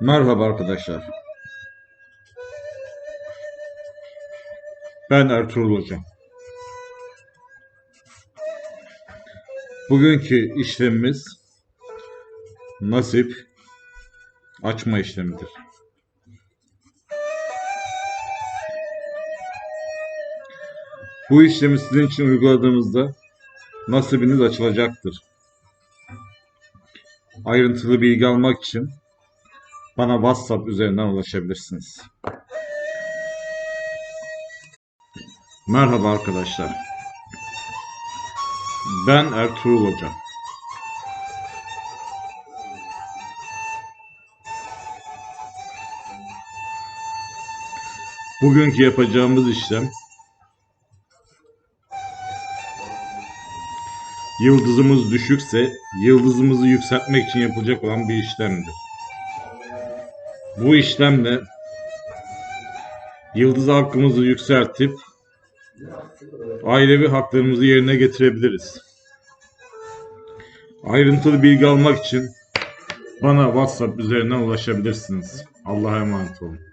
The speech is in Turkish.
Merhaba arkadaşlar. Ben Ertuğrul Hoca. Bugünkü işlemimiz nasip açma işlemidir. Bu işlemi sizin için uyguladığımızda nasibiniz açılacaktır. Ayrıntılı bilgi almak için bana WhatsApp üzerinden ulaşabilirsiniz. Merhaba arkadaşlar. Ben Ertuğrul Hoca. Bugünkü yapacağımız işlem yıldızımız düşükse yıldızımızı yükseltmek için yapılacak olan bir işlemdir. Bu işlemle yıldız hakkımızı yükseltip ailevi haklarımızı yerine getirebiliriz. Ayrıntılı bilgi almak için bana WhatsApp üzerinden ulaşabilirsiniz. Allah'a emanet olun.